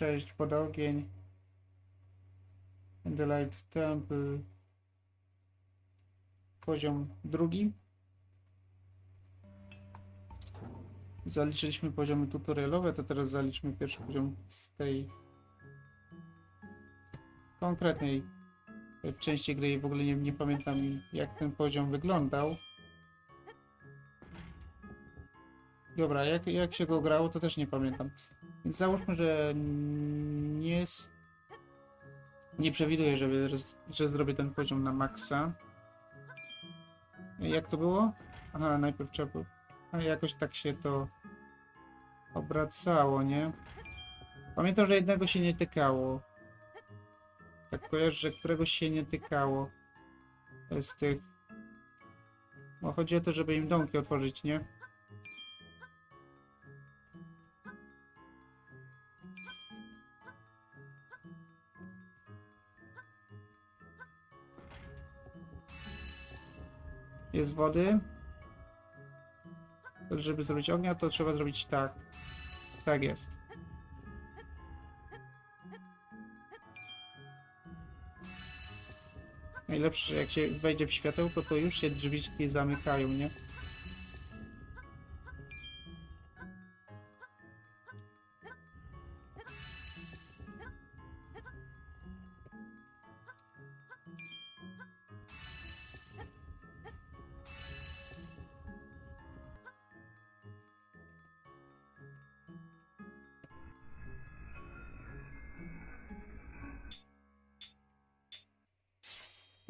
Cześć, woda, ogień. The Light Temple. Poziom drugi. Zaliczyliśmy poziomy tutorialowe, to teraz zaliczmy pierwszy poziom z tej konkretnej części gry i w ogóle nie, nie pamiętam jak ten poziom wyglądał. Dobra, jak, jak się go grało, to też nie pamiętam. Więc załóżmy, że nie, nie przewiduję, żeby, że zrobię ten poziom na maksa. Jak to było? Aha, najpierw trzeba było... A jakoś tak się to obracało, nie? Pamiętam, że jednego się nie tykało. Tak kojarzę, że któregoś się nie tykało z tych... Bo chodzi o to, żeby im domki otworzyć, nie? Jest wody. Żeby zrobić ognia, to trzeba zrobić tak. Tak jest. Najlepsze, jak się wejdzie w światełko, to już się drzwiczki zamykają, nie?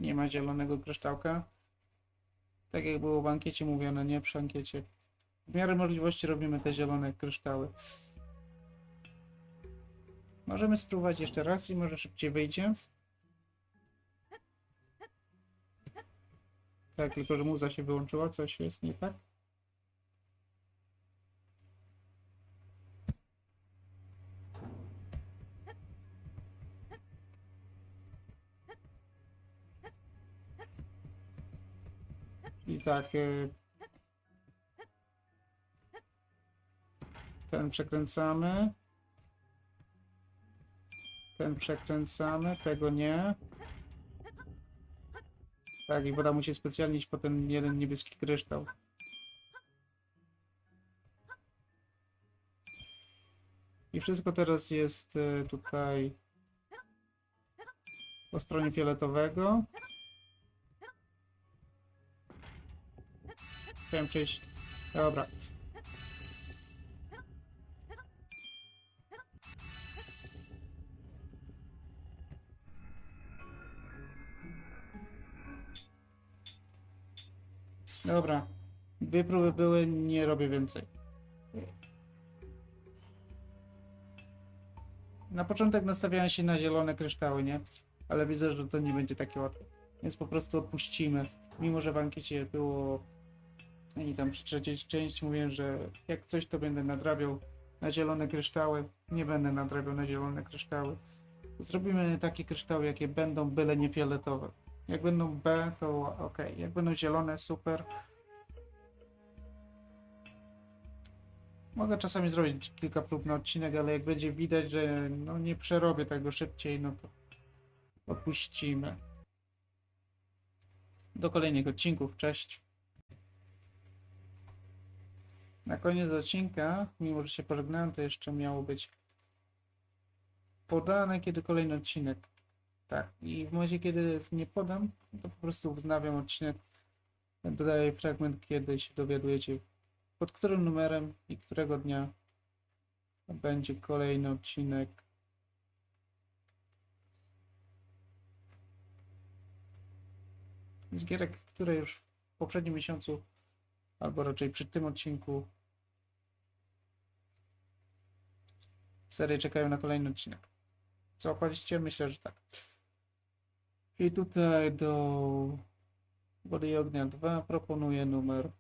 Nie ma zielonego kryształka. Tak jak było w ankiecie mówione, nie przy ankiecie. W miarę możliwości robimy te zielone kryształy. Możemy spróbować jeszcze raz i może szybciej wyjdzie. Tak, tylko że muza się wyłączyła, coś jest nie tak. I tak. Ten przekręcamy. Ten przekręcamy, tego nie. Tak, i woda musi specjalnie iść po ten jeden niebieski kryształ. I wszystko teraz jest y, tutaj po stronie fioletowego. Chciałem przejść. Dobra. Dobra. Dwie próby były, nie robię więcej. Na początek nastawiałem się na zielone kryształy, nie? Ale widzę, że to nie będzie takie łatwe. Więc po prostu odpuścimy. Mimo, że w ankiecie było i tam przy trzeciej części mówię, że jak coś to będę nadrabiał na zielone kryształy. Nie będę nadrabiał na zielone kryształy. Zrobimy takie kryształy, jakie będą, byle nie fioletowe. Jak będą B, to ok. Jak będą zielone, super. Mogę czasami zrobić kilka prób na odcinek, ale jak będzie widać, że no nie przerobię tego szybciej, no to odpuścimy. Do kolejnych odcinków. Cześć. Na koniec odcinka, mimo że się pożegnałem, to jeszcze miało być podane, kiedy kolejny odcinek. Tak, i w momencie, kiedy nie podam, to po prostu wznawiam odcinek. Dodaję fragment, kiedy się dowiadujecie, pod którym numerem i którego dnia będzie kolejny odcinek. Z gierek, które już w poprzednim miesiącu, albo raczej przy tym odcinku serie czekają na kolejny odcinek. Co opaliście? Myślę, że tak. I tutaj do Wody i Ognia 2 proponuję numer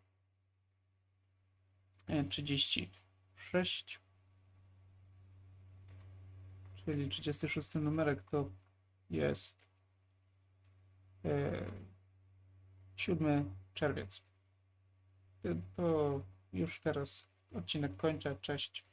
e, 36. Czyli 36 numerek to jest e, 7 czerwiec. To już teraz odcinek kończę. Cześć.